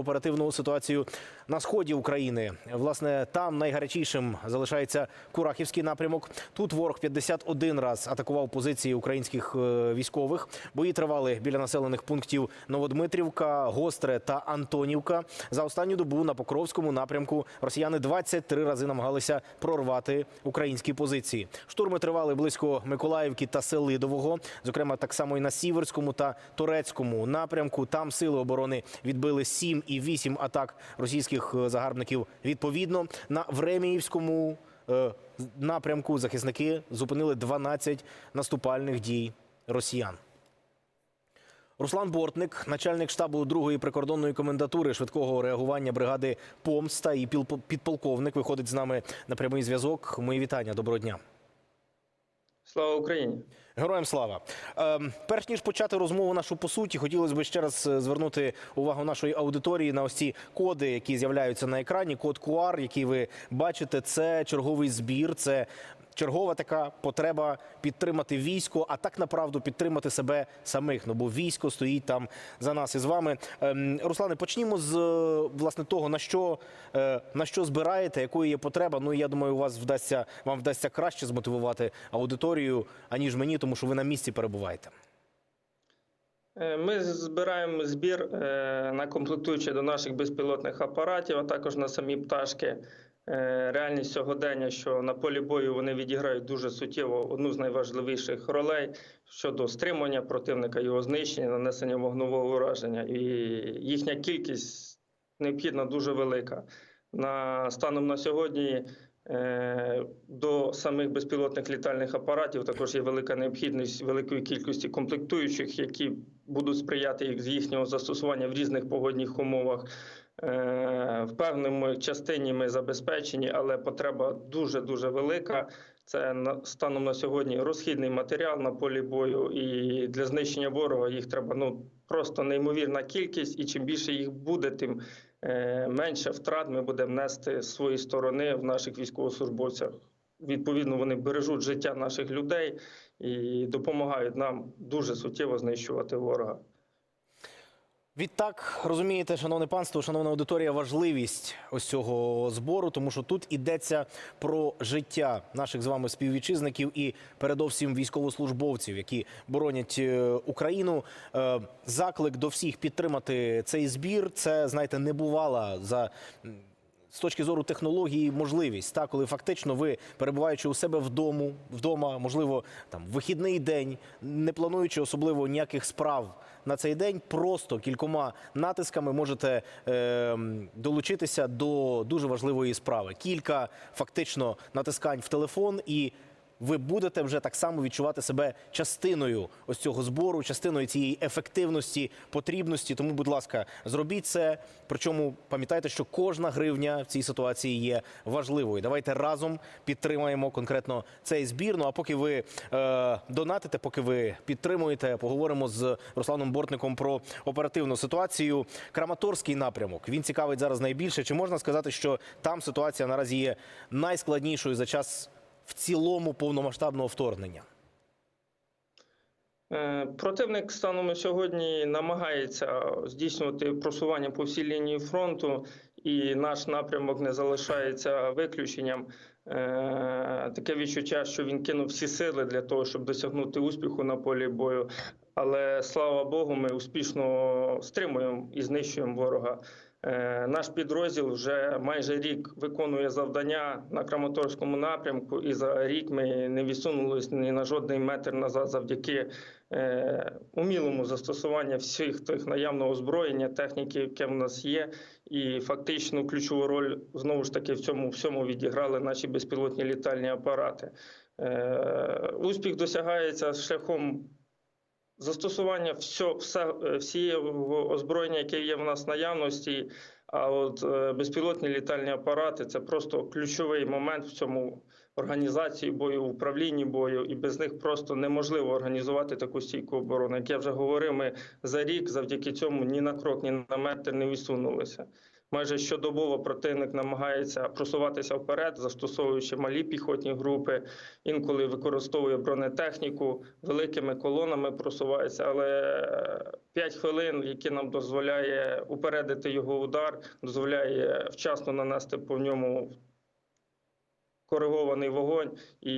оперативну ситуацію на сході України. Власне, там найгарячішим залишається Курахівський напрямок. Тут ворог 51 раз атакував позиції українських е, військових. Бої тривали біля населених пунктів Новодмитрівка, Гостре та Антонівка. За останню добу на Покровському напрямку росіяни 23 рази намагалися прорвати українські позиції. Штурми тривали близько Миколаївки та Селидового, зокрема так само і на Сіверському та Торецькому напрямку. Там сили оборони відбили 7 і 8 атак російських е, загарбників. Відповідно на Времіївському е, напрямку захисники зупинили 12 наступальних дій росіян. Руслан Бортник, начальник штабу другої прикордонної комендатури швидкого реагування бригади Помста і підполковник, виходить з нами на прямий зв'язок. Мої вітання. Доброго дня. Слава Україні! Героям слава. Ем, перш ніж почати розмову нашу по суті, хотілося б ще раз е, звернути увагу нашої аудиторії на ось ці коди, які з'являються на екрані. Код QR, який ви бачите, це черговий збір. Це чергова така потреба підтримати військо, а так направду підтримати себе самих. Ну бо військо стоїть там за нас і з вами. Ем, Руслане, почнімо з е, власне того, на що е, на що збираєте, якою є потреба. Ну я думаю, у вас вдасться вам вдасться краще змотивувати аудиторію, аніж мені, тому що ви на місці перебуваєте. Е, Ми збираємо збір на комплектуючі до наших безпілотних апаратів, а також на самі пташки. Е, Реальність сьогодення, що на полі бою вони відіграють дуже суттєво одну з найважливіших ролей щодо стримування противника, його знищення, нанесення вогнового ураження. І їхня кількість необхідна дуже велика. На станом на сьогодні е, до самих безпілотних літальних апаратів також є велика необхідність великої кількості комплектуючих, які будуть сприяти їх з їхнього застосування в різних погодних умовах. Е, В певному частині ми забезпечені, але потреба дуже дуже велика. Це станом на сьогодні розхідний матеріал на полі бою, і для знищення ворога їх треба ну просто неймовірна кількість. І чим більше їх буде, тим е, менше втрат ми будемо нести з своєї сторони в наших військовослужбовцях. Відповідно, вони бережуть життя наших людей і допомагають нам дуже суттєво знищувати ворога. Відтак розумієте, шановне панство, шановна аудиторія, важливість ось цього збору, тому що тут йдеться про життя наших з вами співвітчизників і передовсім військовослужбовців, які боронять е, Україну. Е, Заклик до всіх підтримати цей збір. Це знаєте, не бувала за. З точки зору технології можливість, та коли фактично ви перебуваючи у себе вдому, вдома, можливо, там вихідний день, не плануючи особливо ніяких справ на цей день, просто кількома натисками можете е, долучитися до дуже важливої справи. Кілька фактично натискань в телефон і. Ви будете вже так само відчувати себе частиною ось цього збору, частиною цієї ефективності, потрібності. Тому, будь ласка, зробіть це. Причому пам'ятайте, що кожна гривня в цій ситуації є важливою. Давайте разом підтримаємо конкретно цей збір. Ну а поки ви е, донатите, поки ви підтримуєте, поговоримо з Русланом Бортником про оперативну ситуацію. Краматорський напрямок він цікавить зараз найбільше. Чи можна сказати, що там ситуація наразі є найскладнішою за час в цілому повномасштабного вторгнення? Е, Противник станом на сьогодні намагається здійснювати просування по всій лінії фронту, і наш напрямок не залишається виключенням. Е, Таке відчуття, що він кинув всі сили для того, щоб досягнути успіху на полі бою. Але слава Богу, ми успішно стримуємо і знищуємо ворога. Е, Наш підрозділ вже майже рік виконує завдання на Краматорському напрямку, і за рік ми не відсунулись ні на жодний метр назад завдяки е, умілому застосуванню всіх тих наявного озброєння, техніки, яке в нас є, і фактично ключову роль знову ж таки в цьому всьому відіграли наші безпілотні літальні апарати. Е, Успіх досягається шляхом застосування все, все, всієї озброєння, яке є в нас наявності. А от е, безпілотні літальні апарати це просто ключовий момент в цьому організації бою, управлінні бою, і без них просто неможливо організувати таку стійку оборону. Як я вже говорив, ми за рік завдяки цьому ні на крок, ні на метр не відсунулися. Майже щодобово противник намагається просуватися вперед, застосовуючи малі піхотні групи, інколи використовує бронетехніку, великими колонами просувається. Але 5 хвилин, які нам дозволяє упередити його удар, дозволяє вчасно нанести по ньому коригований вогонь і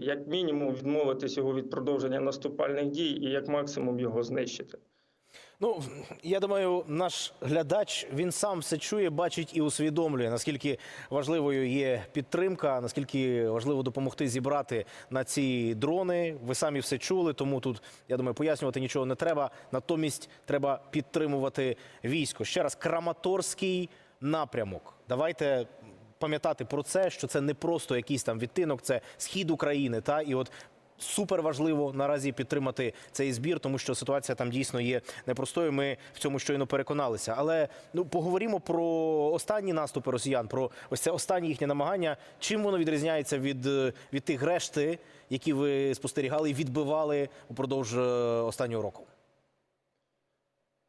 як мінімум відмовитись його від продовження наступальних дій і як максимум його знищити. Ну я думаю, наш глядач він сам все чує, бачить і усвідомлює, наскільки важливою є підтримка, наскільки важливо допомогти зібрати на ці дрони. Ви самі все чули, тому тут я думаю, пояснювати нічого не треба. Натомість треба підтримувати військо. Ще раз, Краматорський напрямок. Давайте пам'ятати про це, що це не просто якийсь там відтинок, це схід України. Та і от супер важливо наразі підтримати цей збір, тому що ситуація там дійсно є непростою. Ми в цьому щойно переконалися. Але ну поговоримо про останні наступи росіян, про ось це останнє їхнє намагання. Чим воно відрізняється від, е, від тих решти, які ви спостерігали і відбивали упродовж е, останнього року?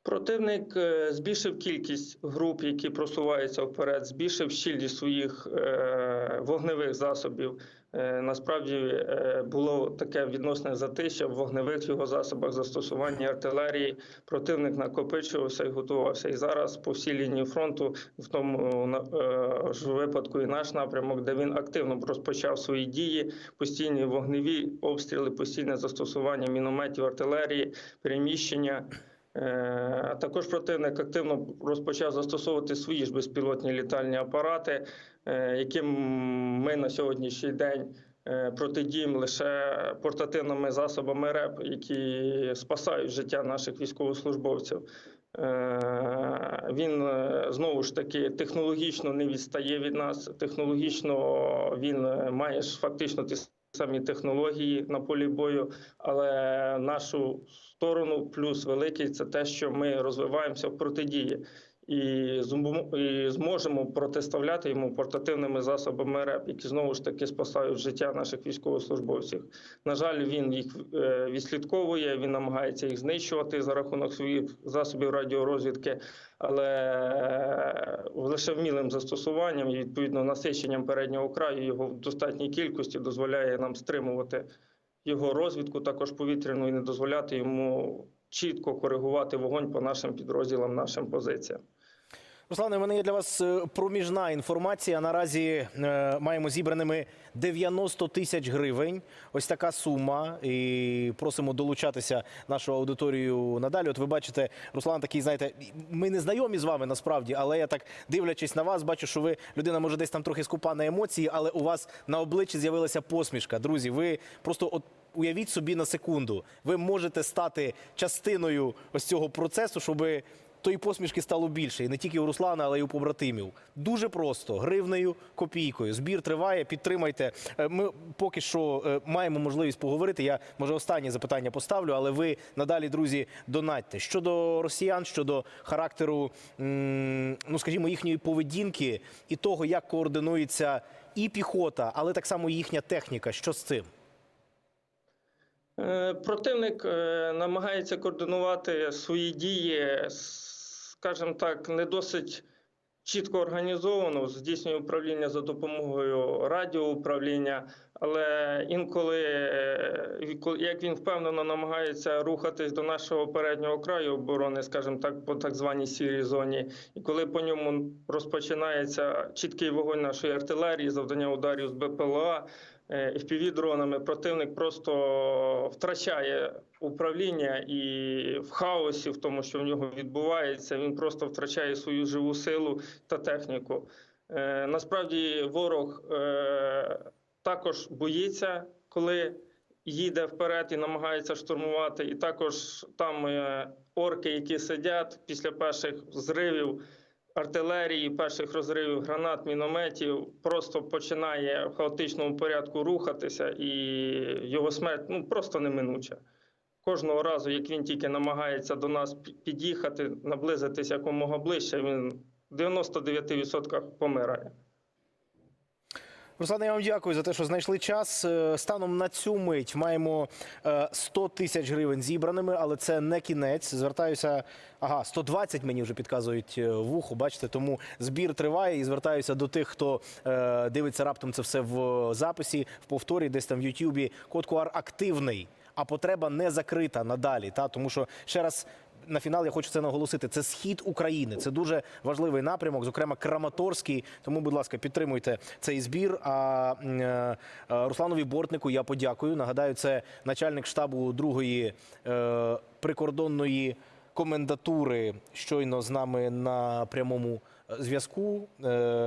Противник е, збільшив кількість груп, які просуваються вперед, збільшив щільність своїх е, вогневих засобів. Е, Насправді було таке відносне затища в вогневих його засобах застосування артилерії. Противник накопичувався і готувався. І зараз по всій лінії фронту, в тому ж випадку, і наш напрямок, де він активно розпочав свої дії, постійні вогневі обстріли, постійне застосування мінометів, артилерії, переміщення. Е, А також противник активно розпочав застосовувати свої ж безпілотні літальні апарати, е, яким ми на сьогоднішній день е, протидіємо лише портативними засобами РЕП, які спасають життя наших військовослужбовців. Він знову ж таки технологічно не відстає від нас. Технологічно він має фактично ті самі технології на полі бою, але нашу сторону плюс великий це те, що ми розвиваємося в протидії. І зможемо протиставляти йому портативними засобами РЕП, які знову ж таки спасають життя наших військовослужбовців. На жаль, він їх е, відслідковує, він намагається їх знищувати за рахунок своїх засобів радіорозвідки, але е, лише вмілим застосуванням і відповідно насиченням переднього краю його в достатній кількості дозволяє нам стримувати його розвідку, також повітряну, і не дозволяти йому чітко коригувати вогонь по нашим підрозділам, нашим позиціям. Руслане, у мене є для вас е, проміжна інформація. Наразі е, маємо зібраними 90 тисяч гривень. Ось така сума. І просимо долучатися нашу аудиторію надалі. От ви бачите, Руслан такий, знаєте, ми не знайомі з вами насправді, але я так дивлячись на вас, бачу, що ви людина може десь там трохи скупа на емоції, але у вас на обличчі з'явилася посмішка. Друзі, ви просто от. Уявіть собі на секунду, ви можете стати частиною ось цього процесу, щоби тої посмішки стало більше. І не тільки у Руслана, але й у побратимів. Дуже просто гривнею, копійкою. Збір триває. Підтримайте. Е, Ми поки що е, маємо можливість поговорити. Я може останнє запитання поставлю, але ви надалі, друзі, донатьте. Щодо росіян, щодо характеру, ну скажімо, їхньої поведінки і того, як координується і піхота, але так само їхня техніка. Що з цим? Е, Противник намагається координувати свої дії, скажімо так, не досить чітко організовано, здійснює управління за допомогою радіоуправління, але інколи, е, як він впевнено намагається рухатись до нашого переднього краю оборони, скажімо так, по так званій сірій зоні, і коли по ньому розпочинається чіткий вогонь нашої артилерії, завдання ударів з БПЛА, FPV-дронами, противник просто втрачає управління і в хаосі, в тому, що в нього відбувається, він просто втрачає свою живу силу та техніку. Е, Насправді ворог е, також боїться, коли їде вперед і намагається штурмувати. І також там е, орки, які сидять після перших зривів артилерії, перших розривів гранат, мінометів, просто починає в хаотичному порядку рухатися, і його смерть ну просто неминуча. Кожного разу, як він тільки намагається до нас під'їхати, наблизитися якомога ближче, він в 99% помирає. Руслане, я вам дякую за те, що знайшли час. Е, Станом на цю мить маємо е, 100 тисяч гривень зібраними, але це не кінець. Звертаюся, ага, 120 мені вже підказують е, в ухо. Бачите, тому збір триває і звертаюся до тих, хто е, дивиться раптом це все в записі, в повторі, десь там в Ютубі. Код QR активний, а потреба не закрита надалі. Та тому що ще раз. На фінал я хочу це наголосити. Це схід України. Це дуже важливий напрямок, зокрема Краматорський. Тому, будь ласка, підтримуйте цей збір. А е, е, Русланові Бортнику я подякую. Нагадаю, це начальник штабу другої е, прикордонної комендатури. Щойно з нами на прямому зв'язку.